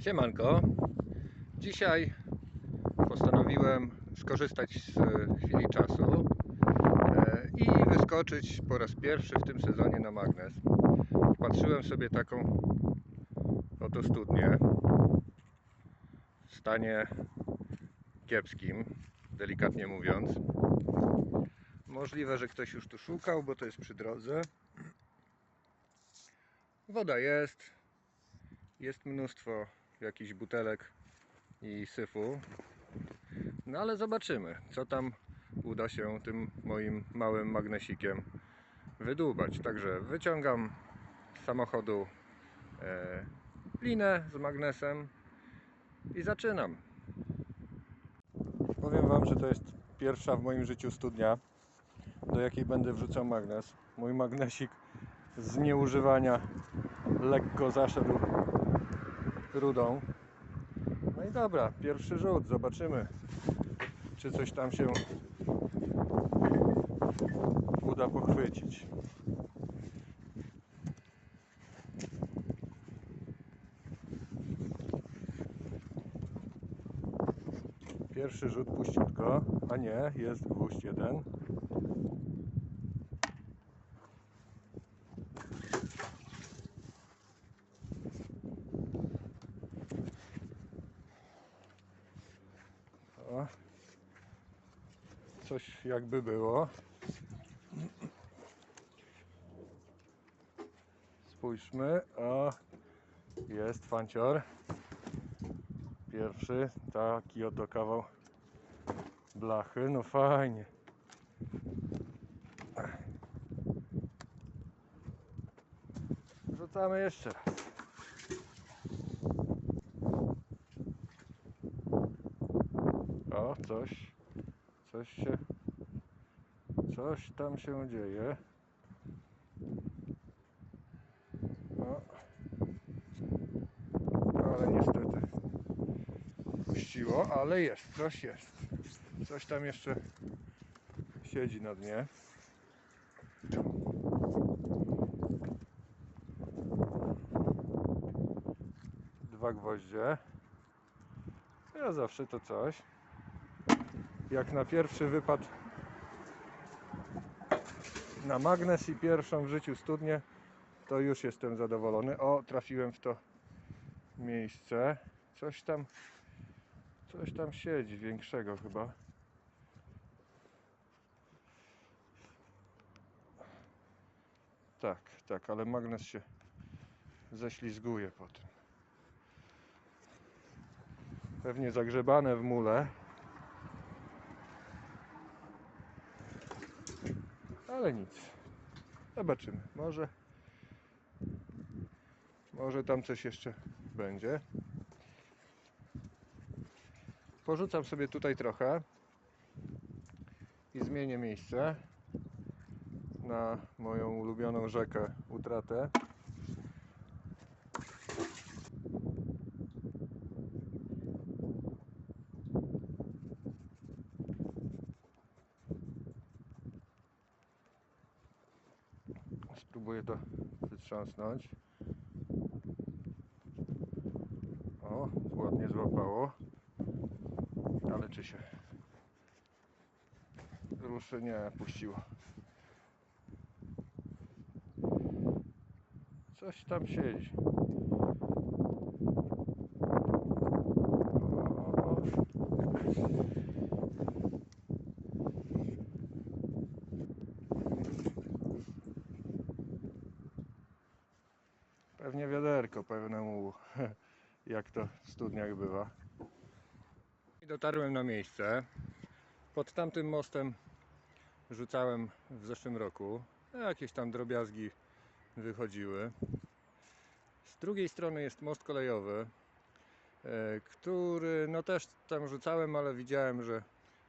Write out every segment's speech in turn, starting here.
Siemanko. Dzisiaj postanowiłem skorzystać z chwili czasu e, i wyskoczyć po raz pierwszy w tym sezonie na magnes. Patrzyłem sobie taką oto studnię w stanie kiepskim, delikatnie mówiąc. Możliwe, że ktoś już tu szukał, bo to jest przy drodze. Woda jest, jest mnóstwo jakichś butelek i syfu. No ale zobaczymy, co tam uda się tym moim małym magnesikiem wydłubać. Także wyciągam z samochodu e, linę z magnesem i zaczynam. Powiem Wam, że to jest pierwsza w moim życiu studnia, do jakiej będę wrzucał magnes. Mój magnesik z nieużywania lekko zaszedł rudą. No i dobra, pierwszy rzut, zobaczymy, czy coś tam się uda pochwycić. Pierwszy rzut puściutko, a nie, jest gwóźdź jeden. Coś jakby było. Spójrzmy. O, jest fancior. Pierwszy, taki oto kawał blachy. No fajnie. Rzucamy jeszcze raz. O, coś, coś się, coś tam się dzieje. O. Ale niestety puściło, ale jest, coś jest. Coś tam jeszcze siedzi na dnie. Dwa gwoździe. Ja zawsze to coś. Jak na pierwszy wypad na magnes i pierwszą w życiu studnię, to już jestem zadowolony. O, trafiłem w to miejsce. Coś tam, coś tam siedzi większego chyba. Tak, tak, ale magnes się ześlizguje po tym. Pewnie zagrzebane w mule. Ale nic. Zobaczymy. Może może tam coś jeszcze będzie. Porzucam sobie tutaj trochę i zmienię miejsce na moją ulubioną rzekę Utratę. Spróbuję to wytrząsnąć. O, ładnie złapało. Ale czy się ruszy? Nie, puściło. Coś tam siedzi. O. Pewnie wiaderko pełne mułu, jak to w studniach bywa. Dotarłem na miejsce. Pod tamtym mostem rzucałem w zeszłym roku. Jakieś tam drobiazgi wychodziły. Z drugiej strony jest most kolejowy, e, który no też tam rzucałem, ale widziałem, że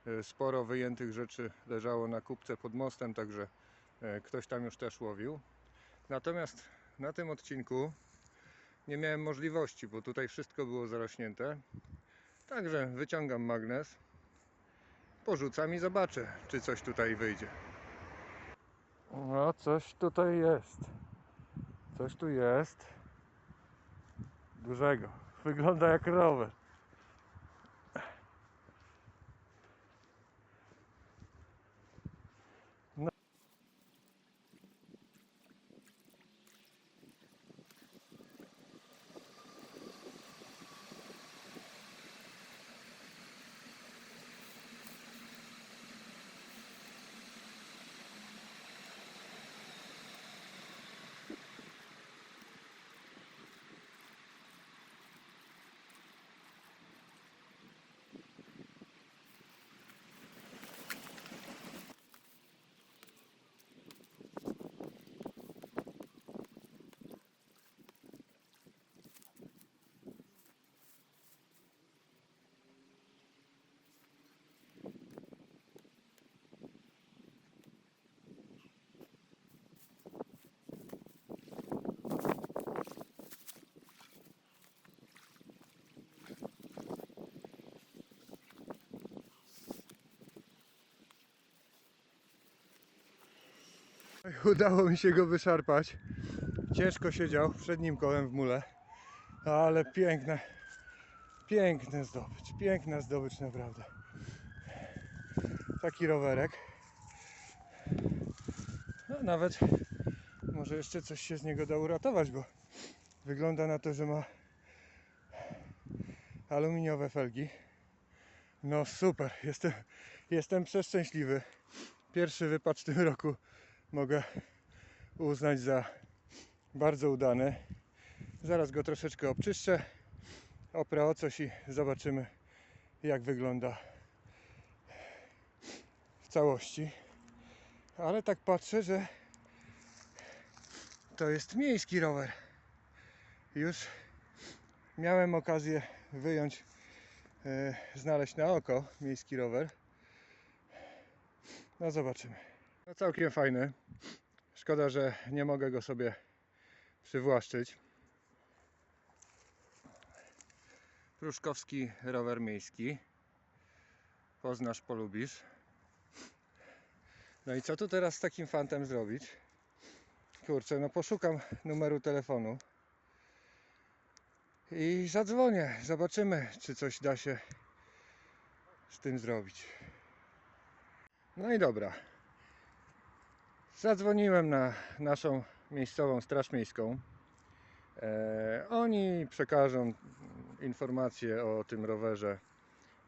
e, sporo wyjętych rzeczy leżało na kupce pod mostem, także e, ktoś tam już też łowił. Natomiast na tym odcinku nie miałem możliwości, bo tutaj wszystko było zarośnięte. Także wyciągam magnes, porzucam i zobaczę, czy coś tutaj wyjdzie. No, coś tutaj jest. Coś tu jest. Dużego. Wygląda jak rower. Udało mi się go wyszarpać. Ciężko siedział przednim kołem w mule, ale piękne, piękne zdobycz, piękna zdobycz naprawdę. Taki rowerek. No, nawet może jeszcze coś się z niego da uratować, bo wygląda na to, że ma aluminiowe felgi. No super, jestem, jestem przeszczęśliwy. Pierwszy wypad w tym roku mogę uznać za bardzo udany. Zaraz go troszeczkę obczyszczę, oprę o coś i zobaczymy jak wygląda w całości. Ale tak patrzę, że to jest miejski rower. Już miałem okazję wyjąć, e, znaleźć na oko miejski rower. No zobaczymy. No całkiem fajny. Szkoda, że nie mogę go sobie przywłaszczyć. Pruszkowski rower miejski. Poznasz, polubisz. No i co tu teraz z takim fantem zrobić? Kurczę, no poszukam numeru telefonu i zadzwonię. Zobaczymy, czy coś da się z tym zrobić. No i dobra. Zadzwoniłem na naszą miejscową straż miejską. E, oni przekażą informacje o tym rowerze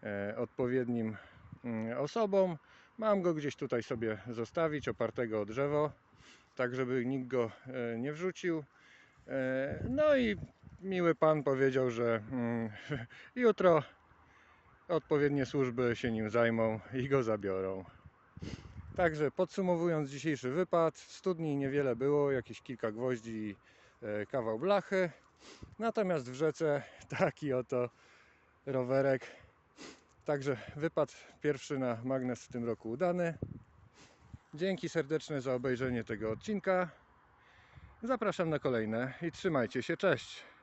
e, odpowiednim mm, osobom. Mam go gdzieś tutaj sobie zostawić, opartego o drzewo, tak żeby nikt go e, nie wrzucił. E, no i miły pan powiedział, że mm, jutro odpowiednie służby się nim zajmą i go zabiorą. Także podsumowując dzisiejszy wypad, w studni niewiele było, jakieś kilka gwoździ e, kawał blachy. Natomiast w rzece taki oto rowerek. Także wypad pierwszy na magnes w tym roku udany. Dzięki serdeczne za obejrzenie tego odcinka. Zapraszam na kolejne i trzymajcie się, cześć!